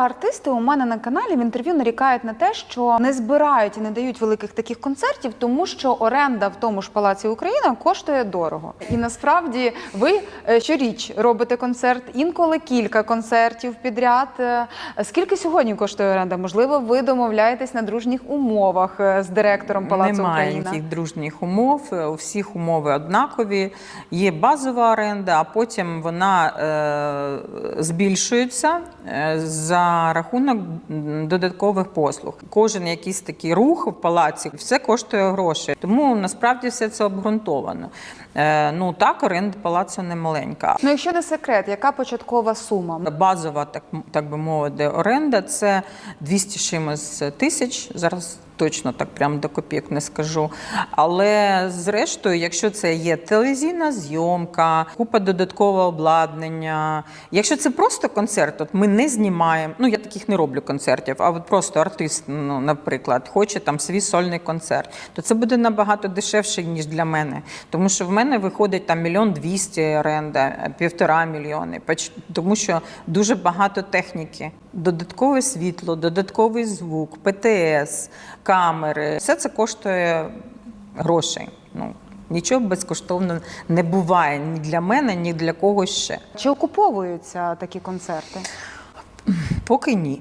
Артисти у мене на каналі в інтерв'ю нарікають на те, що не збирають і не дають великих таких концертів, тому що оренда в тому ж палаці Україна коштує дорого. І насправді ви е, щоріч робите концерт, інколи кілька концертів підряд. Е, Скільки сьогодні коштує оренда? Можливо, ви домовляєтесь на дружніх умовах е, з директором палацу Немає Україна? ніяких дружніх умов. У всіх умови однакові. Є базова оренда, а потім вона е, збільшується е, рахунок додаткових послуг. Кожен якийсь такий рух в палаці все коштує гроші. Тому насправді все це обґрунтовано. Е, ну так, оренда палацу не маленька. Ну, якщо не секрет, яка початкова сума? Базова, так, так би мовити, оренда це 200 з чимось тисяч. Зараз точно так прям до копійок не скажу. Але зрештою, якщо це є телевізійна зйомка, купа додаткового обладнання. Якщо це просто концерт, от ми не знімаємо. Ну я таких не роблю концертів, а от просто артист, ну, наприклад, хоче там свій сольний концерт, то це буде набагато дешевше, ніж для мене. Тому що в мене виходить там мільйон двісті оренда, півтора мільйони. Тому що дуже багато техніки. Додаткове світло, додатковий звук, ПТС, камери. Все це коштує грошей. Ну, нічого безкоштовно не буває ні для мене, ні для когось ще. Чи окуповуються такі концерти? Поки ні.